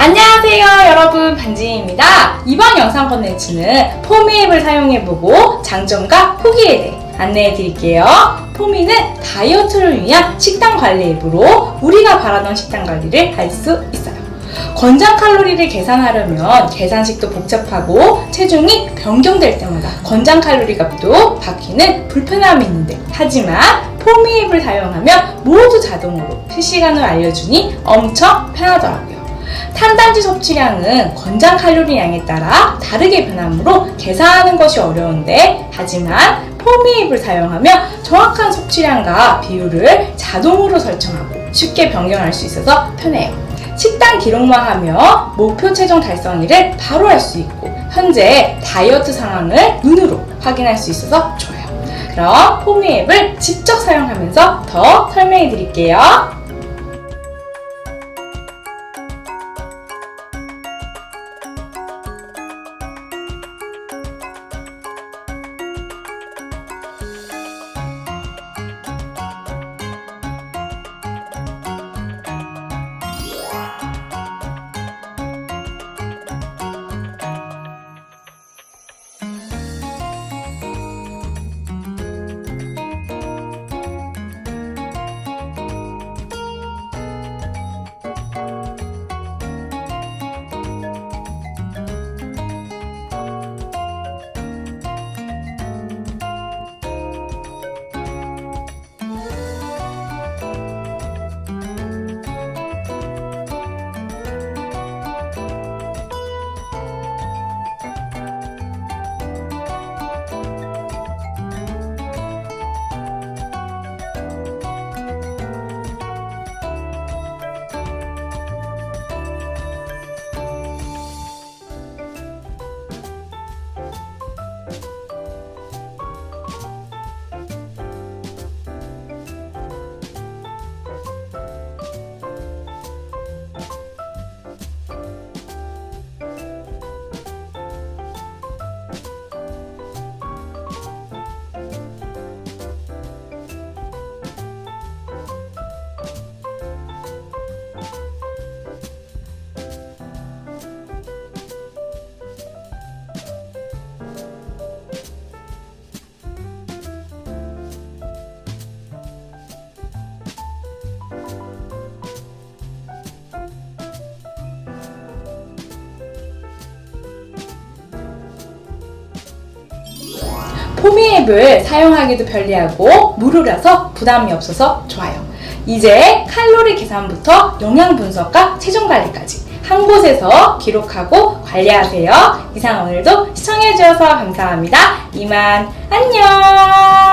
안녕하세요 여러분. 반지입니다. 이번 영상 컨텐츠는 포미앱을 사용해보고 장점과 후기에 대해 안내해 드릴게요. 포미는 다이어트를 위한 식단 관리 앱으로 우리가 바라던 식단 관리를 할 수 있어요. 권장 칼로리를 계산하려면 계산식도 복잡하고 체중이 변경될 때마다 권장 칼로리 값도 바뀌는 불편함이 있는데. 하지만 포미 앱을 사용하면 모두 자동으로 실시간으로 알려주니 엄청 편하더라고요. 탄단지 섭취량은 권장 칼로리 양에 따라 다르게 변하므로 계산하는 것이 어려운데 하지만 포미 앱을 사용하면 정확한 섭취량과 비율을 자동으로 설정하고 쉽게 변경할 수 있어서 편해요. 식단 기록만 하면 목표 체중 달성일을 바로 할 수 있고 현재 다이어트 상황을 눈으로 확인할 수 있어서 좋아요. 그럼 포미 앱을 직접 사용하면서 더 설명해 드릴게요. 포미 앱을 사용하기도 편리하고 무료라서 부담이 없어서 좋아요. 이제 칼로리 계산부터 영양 분석과 체중 관리까지 한 곳에서 기록하고 관리하세요. 이상 오늘도 시청해주셔서 감사합니다. 이만 안녕!